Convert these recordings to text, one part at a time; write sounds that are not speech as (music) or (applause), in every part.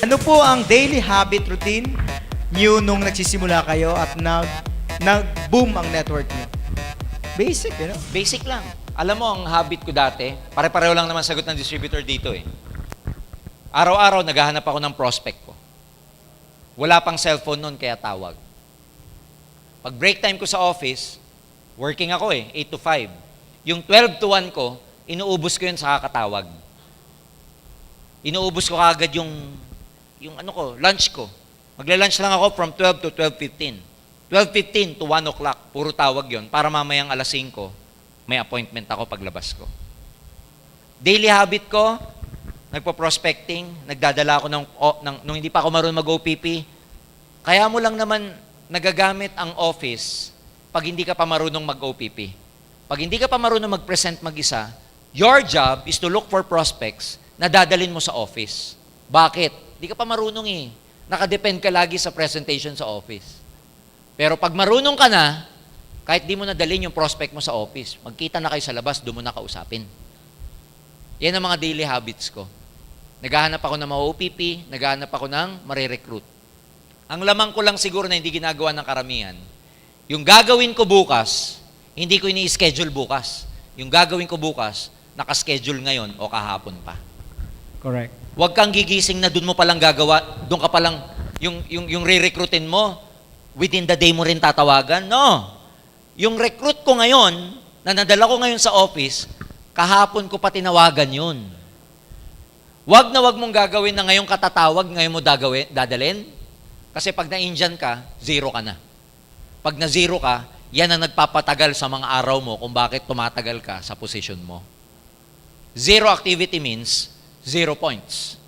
Ano po ang daily habit routine niyo nung nagsisimula kayo at nag nag-boom ang network niyo? Basic, you know? Basic lang. Alam mo, ang habit ko dati, pare-pareho lang naman sagot ng distributor dito eh. Araw-araw, naghahanap ako ng prospect ko. Wala pang cellphone noon, kaya tawag. Pag break time ko sa office, working ako eh, 8 to 5. Yung 12 to 1 ko, inuubos ko yun sa kakatawag. Inuubos ko kagad yung, yung ano ko, lunch ko. Magla-lunch lang ako from 12 to 12.15. 12.15 to 1 o'clock, puro tawag yon para mamayang alas 5, may appointment ako paglabas ko. Daily habit ko, nagpo-prospecting, nagdadala ako ng, o, ng nung hindi pa ako marunong mag-OPP. Kaya mo lang naman nagagamit ang office pag hindi ka pa marunong mag-OPP. Pag hindi ka pa marunong mag-present mag-isa, your job is to look for prospects na dadalin mo sa office. Bakit? Hindi ka pa marunong eh. Nakadepend ka lagi sa presentation sa office. Pero pag marunong ka na, kahit di mo nadalin yung prospect mo sa office, magkita na kayo sa labas, doon mo na kausapin. Yan ang mga daily habits ko. Naghahanap ako ng mga OPP, naghahanap ako ng marirecruit. Ang lamang ko lang siguro na hindi ginagawa ng karamihan, yung gagawin ko bukas, hindi ko ini-schedule bukas. Yung gagawin ko bukas, nakaschedule ngayon o kahapon pa. Correct. Huwag kang gigising na doon mo palang gagawa, doon ka palang, yung, yung, yung re-recruitin mo, within the day mo rin tatawagan. No. Yung recruit ko ngayon, na nadala ko ngayon sa office, kahapon ko pa tinawagan yun. Huwag na huwag mong gagawin na ngayong katatawag, ngayon mo dagawin, dadalin. Kasi pag na-Indian ka, zero ka na. Pag na zero ka, yan ang nagpapatagal sa mga araw mo kung bakit tumatagal ka sa position mo. Zero activity means zero points.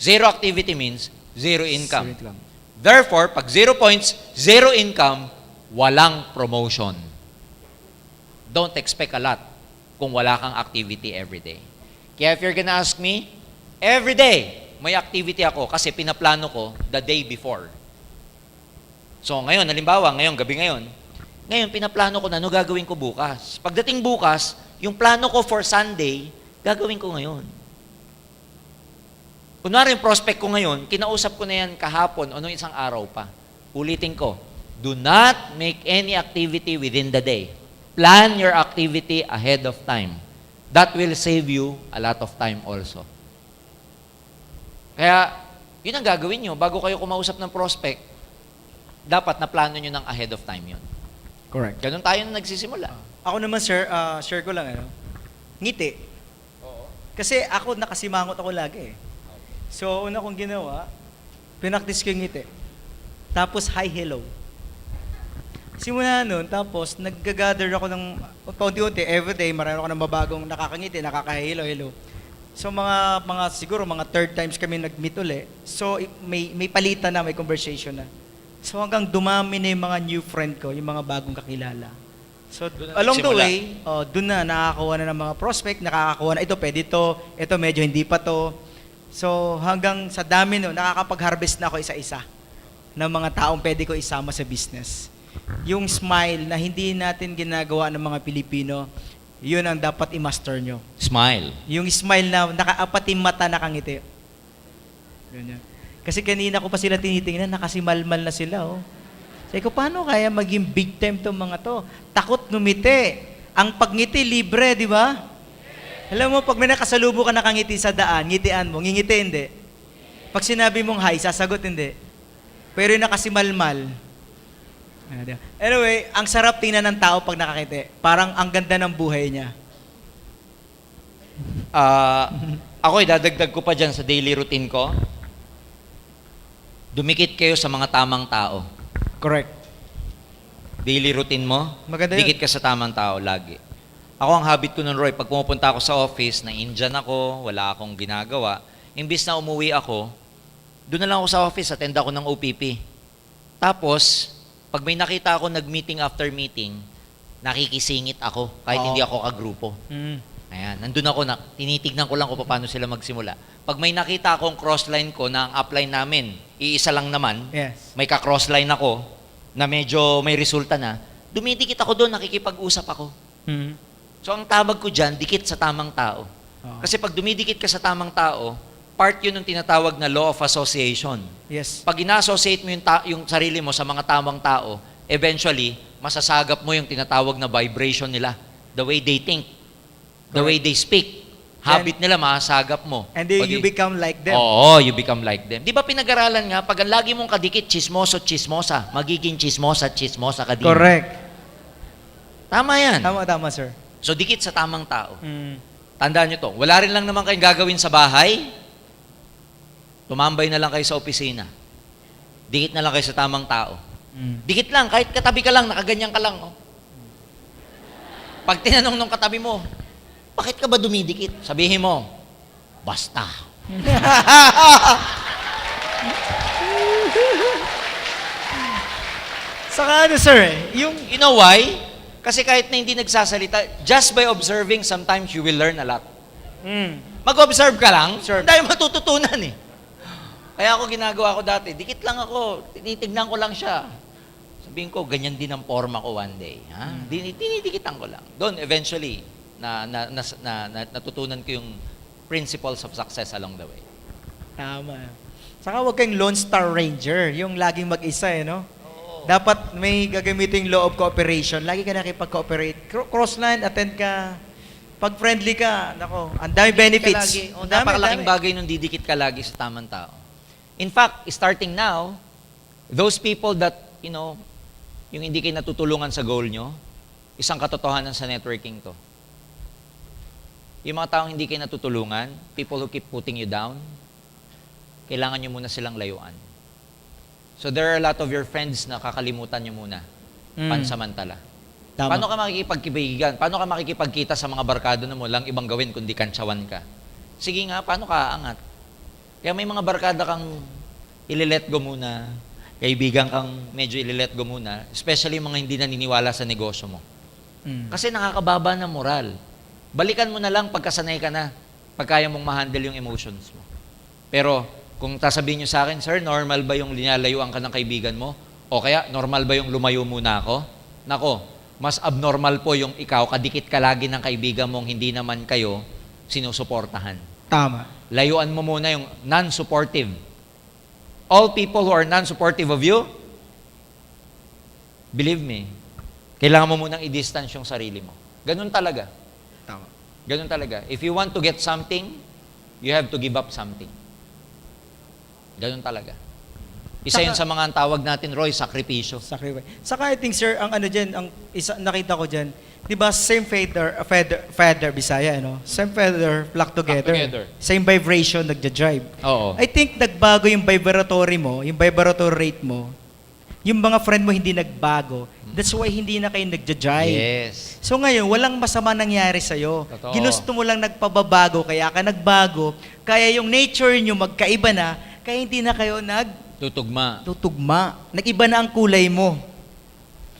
Zero activity means zero income. Straight lang. Therefore, pag zero points, zero income, walang promotion. Don't expect a lot kung wala kang activity every day. Kaya if you're gonna ask me, every day, may activity ako kasi pinaplano ko the day before. So ngayon, halimbawa, ngayon, gabi ngayon, ngayon, pinaplano ko na ano gagawin ko bukas. Pagdating bukas, yung plano ko for Sunday, gagawin ko ngayon. Kunwari yung prospect ko ngayon, kinausap ko na yan kahapon o nung isang araw pa. Ulitin ko, do not make any activity within the day. Plan your activity ahead of time. That will save you a lot of time also. Kaya, yun ang gagawin nyo. Bago kayo kumausap ng prospect, dapat na plano nyo ng ahead of time yun. Correct. Ganun tayo na nagsisimula. Ako naman, sir, ah, share ko lang, ano? Ngiti. Kasi ako, nakasimangot ako lagi eh. So, una kong ginawa, pinaktis ko yung ngiti. Tapos, hi, hello. Simula nun, tapos, nag-gather ako ng, paunti-unti, everyday, marami ako ng mabagong nakakangiti, nakaka-hello, hello. So, mga, mga, siguro, mga third times kami nag-meet uli. So, may, may palitan na, may conversation na. So, hanggang dumami na yung mga new friend ko, yung mga bagong kakilala. So, along the way, oh, doon na nakakakuha na ng mga prospect, nakakakuha na ito, pwede to, ito medyo hindi pa to. So, hanggang sa dami no, nakakapag-harvest na ako isa-isa ng mga taong pwede ko isama sa business. Yung smile na hindi natin ginagawa ng mga Pilipino, yun ang dapat i-master nyo. Smile. Yung smile na nakaapat yung mata nakangiti. Ganyan. Kasi kanina ko pa sila tinitingnan, nakasimalmal na sila, oh. Sabi ko, paano kaya maging big time tong mga to? Takot ngumiti. Ang pagngiti, libre, di ba? Alam mo, pag may nakasalubo ka nakangiti sa daan, ngitian mo, ngingiti hindi. Pag sinabi mong hi, sasagot hindi. Pero yung nakasimalmal? Anyway, ang sarap tingnan ng tao pag nakakiti. Parang ang ganda ng buhay niya. Ah, ako idadagdag ko pa dyan sa daily routine ko. Dumikit kayo sa mga tamang tao. Correct. Daily routine mo, Maganda yun. dikit ka sa tamang tao lagi. Ako ang habit ko nun, Roy, pag pumupunta ako sa office, na Indian ako, wala akong ginagawa, imbis na umuwi ako, doon na lang ako sa office, attend ako ng OPP. Tapos, pag may nakita ako nag-meeting after meeting, nakikisingit ako, kahit Oo. hindi ako kagrupo. Mm. Ayan, nandun ako na, tinitignan ko lang kung paano sila magsimula. Pag may nakita akong crossline ko na ang upline namin, iisa lang naman, Yes. may ka-crossline ako, na medyo may resulta na, dumidikit ako doon, nakikipag-usap ako. Mm. So ang tawag ko dyan, dikit sa tamang tao. Oo. Kasi pag dumidikit ka sa tamang tao, part yun ng tinatawag na law of association. Yes. Pag ina-associate mo yung, ta- yung sarili mo sa mga tamang tao, eventually, masasagap mo yung tinatawag na vibration nila. The way they think, the way they speak. Habit nila, masasagap mo. And then O you di- become like them. Oo, you become like them. Di ba pinag-aralan nga, pag ang lagi mong kadikit, chismoso, chismosa, magiging chismosa, chismosa ka din. Correct. Tama yan. Tama, tama, sir. So, dikit sa tamang tao. Mm. Tandaan nyo to, wala rin lang naman kayong gagawin sa bahay, tumambay na lang kayo sa opisina. Dikit na lang kayo sa tamang tao. Mm. Dikit lang, kahit katabi ka lang, nakaganyan ka lang. Oh. Pag tinanong nung katabi mo, bakit ka ba dumidikit? Sabihin mo, basta. (laughs) Saka ano, sir, eh, yung... You know why? Kasi kahit na hindi nagsasalita, just by observing, sometimes you will learn a lot. Mm. Mag-observe ka lang, Sure. dahil matututunan eh. Kaya ako ginagawa ko dati, dikit lang ako, tinitignan ko lang siya. Sabihin ko, ganyan din ang forma ko one day. Ha? Hmm. Din Tinidikitan ko lang. Doon, eventually, na, na, na, na, na- natutunan ko yung principles of success along the way. Tama. Saka huwag kang Lone Star Ranger, yung laging mag-isa, eh, no? Dapat may gagamitin law of cooperation. Lagi ka nakipag-cooperate. Cro- Crossline, attend ka. Pag friendly ka, nako, ang dami benefits. Lagi, oh, Ang dami, napakalaking dami. bagay nung didikit ka lagi sa tamang tao. In fact, starting now, those people that, you know, yung hindi kayo natutulungan sa goal nyo, isang katotohanan sa networking to. Yung mga taong hindi kayo natutulungan, people who keep putting you down, kailangan nyo muna silang layuan. So there are a lot of your friends na kakalimutan nyo muna, Mm. pansamantala. Tama. Paano ka makikipagkibigan? Paano ka makikipagkita sa mga barkado na mo lang ibang gawin kundi kantsawan ka? Sige nga, paano ka aangat? Kaya may mga barkada kang ililet go muna, kaibigan kang medyo ililet go muna, especially mga hindi naniniwala sa negosyo mo. Mm. Kasi nakakababa ng moral. Balikan mo na lang pagkasanay ka na, pag kaya mong ma-handle yung emotions mo. Pero kung sasabihin nyo sa akin, Sir, normal ba yung linalayuan ka ng kaibigan mo? O kaya, normal ba yung lumayo muna ako? Nako, mas abnormal po yung ikaw, kadikit ka lagi ng kaibigan mong hindi naman kayo sinusuportahan. Tama. Layuan mo muna yung non-supportive. All people who are non-supportive of you, believe me, kailangan mo munang i-distance yung sarili mo. Ganun talaga. Tama. Ganun talaga. If you want to get something, you have to give up something. Ganun talaga. Isa Saka- yun sa mga ang tawag natin, Roy, sakripisyo. Sacrifice. Saka I think sir, ang ano diyan, ang isa nakita ko diyan, 'di ba same feather, feather, feather Bisaya, ano? Same feather flock together. together. Same vibration nagja-drive. Oo. I think nagbago yung vibratory mo, yung vibratory rate mo. Yung mga friend mo hindi nagbago. That's why hindi na kayo nagja-drive. Yes. So ngayon, walang masama nangyari sa'yo. Totoo. Ginusto mo lang nagpababago, kaya ka nagbago. Kaya yung nature nyo magkaiba na, kaya hindi na kayo nag Tutugma. tutugma. Nag-iba na ang kulay mo.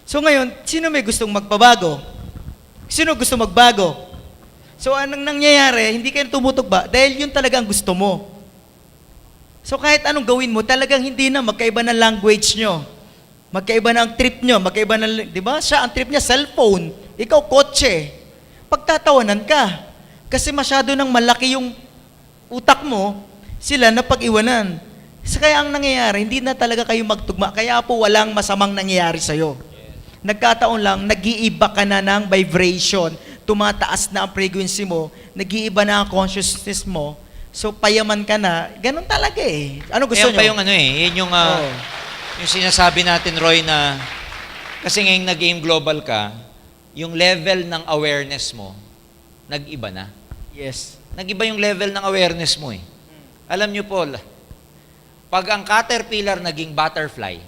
So ngayon, sino may gustong magpabago? Sino gusto magbago? So anong nangyayari? Hindi kayo tumutugba dahil yun talaga ang gusto mo. So kahit anong gawin mo, talagang hindi na magkaiba ng language nyo. Magkaiba na ang trip nyo, magkaiba na, di ba? Siya, ang trip niya, cellphone. Ikaw, kotse. Pagtatawanan ka. Kasi masyado nang malaki yung utak mo, sila na pag-iwanan. Sa kaya ang nangyayari, hindi na talaga kayo magtugma. Kaya po walang masamang nangyayari sa'yo. Nagkataon lang, nag-iiba ka na ng vibration. Tumataas na ang frequency mo. Nag-iiba na ang consciousness mo. So, payaman ka na. Ganon talaga eh. Ano gusto Ayan nyo? pa yung ano eh, yun yung, ah, Oo. yung sinasabi natin, Roy, na kasi ngayong nag-game global ka, yung level ng awareness mo, nag-iba na. Yes. Nag-iba yung level ng awareness mo eh. Alam nyo, Paul, pag ang caterpillar naging butterfly,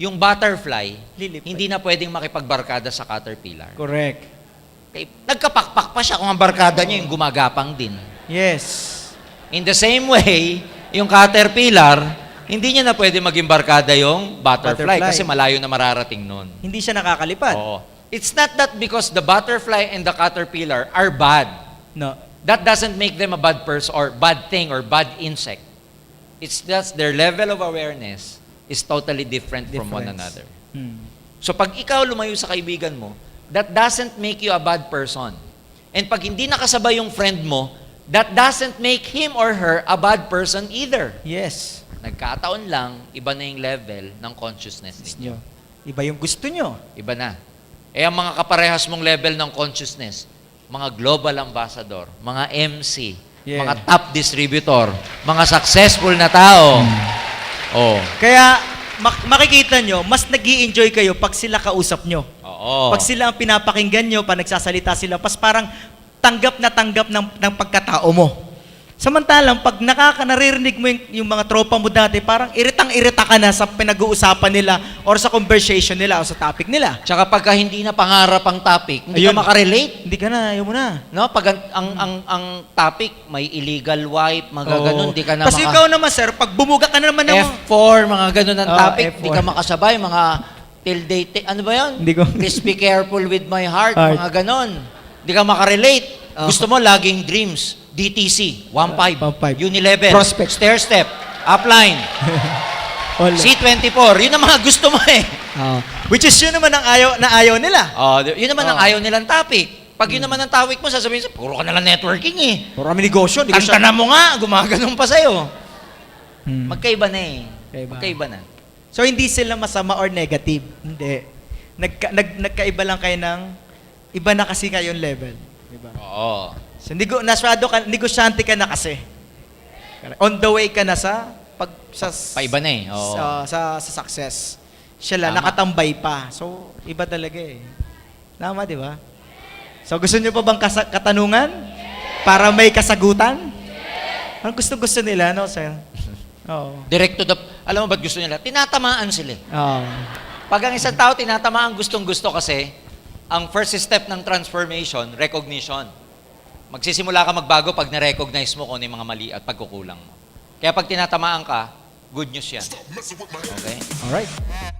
yung butterfly, Lilipad. hindi na pwedeng makipagbarkada sa caterpillar. Correct. Okay, nagkapakpak pa siya kung ang barkada niya yung gumagapang din. Yes. In the same way, yung caterpillar, hindi niya na pwede maging barkada yung butterfly, Butterfly. kasi malayo na mararating nun. Hindi siya nakakalipad. Oo. It's not that because the butterfly and the caterpillar are bad. No. That doesn't make them a bad person or bad thing or bad insect. It's just their level of awareness is totally different from one Difference. another. Hmm. So pag ikaw lumayo sa kaibigan mo, that doesn't make you a bad person. And pag hindi nakasabay yung friend mo, That doesn't make him or her a bad person either. Yes. Nagkataon lang, iba na yung level ng consciousness ninyo. Nyo. Iba yung gusto nyo. Iba na. Eh, ang mga kaparehas mong level ng consciousness, mga global ambassador, mga MC, Yeah. mga top distributor, mga successful na tao. Oh. Kaya mak- makikita nyo, mas nag enjoy kayo pag sila kausap nyo. Oo. Pag sila ang pinapakinggan nyo, pag nagsasalita sila, pas parang tanggap na tanggap ng, ng pagkatao mo. Samantalang, pag nakaka naririnig mo yung, yung mga tropa mo dati, parang iritang-irita ka na sa pinag-uusapan nila or sa conversation nila o sa topic nila. Tsaka pagka hindi na pangarap ang topic, hindi Ayun. ka makarelate. Hindi ka na, ayaw mo na. No, pag ang, ang, ang, ang topic, may illegal wipe, mga Oo. ganun, di ka na Kasi maka- ikaw naman, sir, pag bumuga ka na naman ng... F4, mga ganun ang Oo, topic, F4. di ka makasabay, mga till date, ano ba yun? Hindi ko- Please be careful with my heart, Heart. mga ganun. Di ka makarelate. Oo. Gusto mo laging dreams, DTC, 1.5, 1.5. Unilevel, Prospect. stair step, upline, (laughs) Wala. C24, yun ang mga gusto mo eh. Oo. Which is yun naman ang ayaw, na ayaw nila. Oh, yun naman ang Oo. ayaw nilang topic. Pag yun naman ang topic mo, sasabihin sa, puro ka nalang networking eh. Marami negosyo. Hindi ko siya... Kanta na mo nga, gumaganon pa sa'yo. Hmm. Magkaiba na eh. Magkaiba. Magkaiba na. So hindi sila masama or negative. Hindi. Nagka, nag, nagkaiba lang kayo ng iba na kasi kayong level. Diba? Oo. So nego, nasyado ka, negosyante ka na kasi. On the way ka na sa pag sa Paiba na eh. Oo. sa, sa, sa success. Siya lang Tama. nakatambay pa. So iba talaga eh. Tama, di ba? So gusto niyo pa bang kasa- katanungan para may kasagutan? Ang gusto-gusto nila, no, sir? (laughs) Oo. Direct to the... Alam mo ba't gusto nila? Tinatamaan sila. eh. Oo. Pag ang isang tao tinatamaan gustong gusto kasi, ang first step ng transformation, recognition. Magsisimula ka magbago pag na-recognize mo kung ano yung mga mali at pagkukulang mo. Kaya pag tinatamaan ka, good news yan. Okay? All right.